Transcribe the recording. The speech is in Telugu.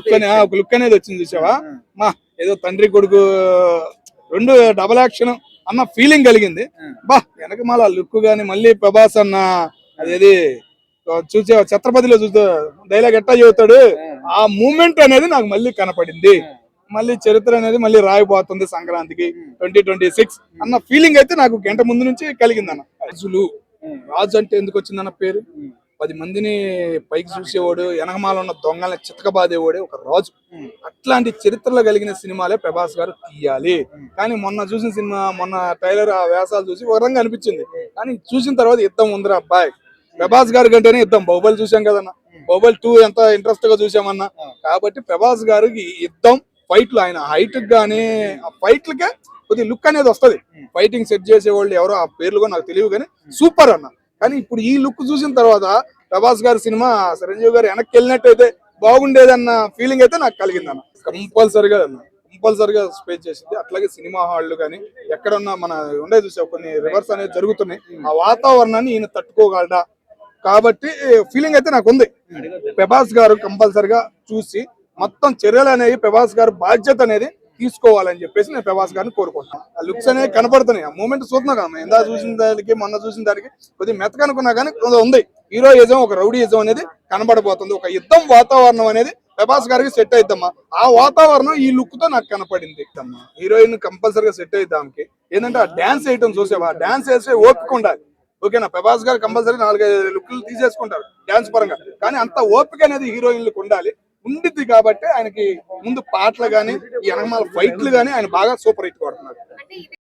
లుక్ అనే- ఆ, ఒక లుక్ అనేది వచ్చింది చూసావా? మా ఏదో తండ్రి కొడుకు రెండు డబల్ యాక్షన్ అన్న ఫీలింగ్ కలిగింది. బా వెనక మళ్ళా లుక్ గాని మళ్ళీ ప్రభాస్ అన్న అదేది చూసే ఛత్రపతిలో చూస్తే డైలాగ్ ఎట్టా చెబుతాడు? ఆ. మూమెంట్ అనేది నాకు మళ్ళీ కనపడింది. మళ్ళీ చరిత్ర అనేది మళ్ళీ రాయిపోతుంది సంక్రాంతికి ట్వంటీ ట్వంటీ సిక్స్ అన్న ఫీలింగ్ అయితే నాకు గంట ముందు నుంచి కలిగింది అన్న రాజులు రాజు అంటే ఎందుకు వచ్చిందన్న పేరు? పది మందిని పైకి చూసేవాడు వెనకమాల ఉన్న దొంగల్ని చితకబాదేవాడే ఒక రాజు. అట్లాంటి చరిత్రలో కలిగిన సినిమాలే ప్రభాస్ గారు తీయాలి. కానీ మొన్న చూసిన సినిమా మొన్న టైలర్ ఆ వేషాలు చూసి ఒక రంగా అనిపించింది. కానీ చూసిన తర్వాత యుద్ధం ఉందిరా అబ్బాయి. ప్రభాస్ గారి కంటేనే యుద్ధం. బాహుబలి చూసాం కదన్న. బాహుబలి టూ ఎంత ఇంట్రెస్ట్గా చూసామన్నా కాబట్టి ప్రభాస్ గారికి యుద్ధం ఫైట్లు ఆయన హైట్ గానీ ఆ ఫైట్లకే కొద్ది లుక్ అనేది వస్తది. ఫైటింగ్ సెట్ చేసే వాళ్ళు ఎవరో ఆ పేర్లు కూడా నాకు తెలియదు కానీ సూపర్ అన్న. కానీ ఇప్పుడు ఈ లుక్ చూసిన తర్వాత ప్రభాస్ గారి సినిమా చిరంజీవి గారు వెనక్కి వెళ్ళినట్టయితే బాగుండేదన్న ఫీలింగ్ అయితే నాకు కలిగింది అన్న. కంపల్సరిగా కంపల్సరిగా స్పేస్ చేసింది. అట్లాగే సినిమా హాళ్ళు కానీ ఎక్కడన్నా మన ఉండే చూసే కొన్ని రివర్స్ అనేది జరుగుతున్నాయి. ఆ వాతావరణాన్ని ఈయన తట్టుకోగలడా? కాబట్టి ఫీలింగ్ అయితే నాకు ఉంది. ప్రభాస్ గారు కంపల్సరిగా చూసి మొత్తం చర్యలు అనేవి ప్రభాస్ గారు బాధ్యత అనేది తీసుకోవాలని చెప్పేసి నేను ప్రభాస్ గారిని కోరుకుంటున్నాను. ఆ లుక్స్ అనేవి కనపడుతున్నాయి. ఆ మూమెంట్ చూస్తున్నా కదా ఇందా చూసిన దానికి మొన్న చూసిన దానికి కొద్దిగా మెత్తగా అనుకున్నా కానీ కొంత ఉంది. హీరోయిజం ఒక రౌడీయిజం అనేది కనబడబోతుంది. ఒక యుద్ధం వాతావరణం అనేది ప్రభాస్ గారికి సెట్ అయిద్దమ్మా. ఆ వాతావరణం ఈ లుక్తో నాకు కనపడింది. అమ్మా హీరోయిన్ కంపల్సరీగా సెట్ అయిద్దాంకి ఏంటంటే ఆ డాన్స్ వేయటం చూసేవా? ఆ డాన్స్ వేసే ఓపిక ఉండాలి. ఓకేనా? ప్రభాస్ గారు కంపల్సరీ నాలుగైదు లుక్లు తీసేసుకుంటారు డాన్స్ పరంగా. కానీ అంత ఓపిక అనేది హీరోయిన్లకు ఉండాలి. ఉండిద్ది కాబట్టి ఆయనకి ముందు పాటలు కానీ ఈ అనమాల ఫైట్లు కానీ ఆయన బాగా సూపర్ హిట్ కొడుతున్నారు.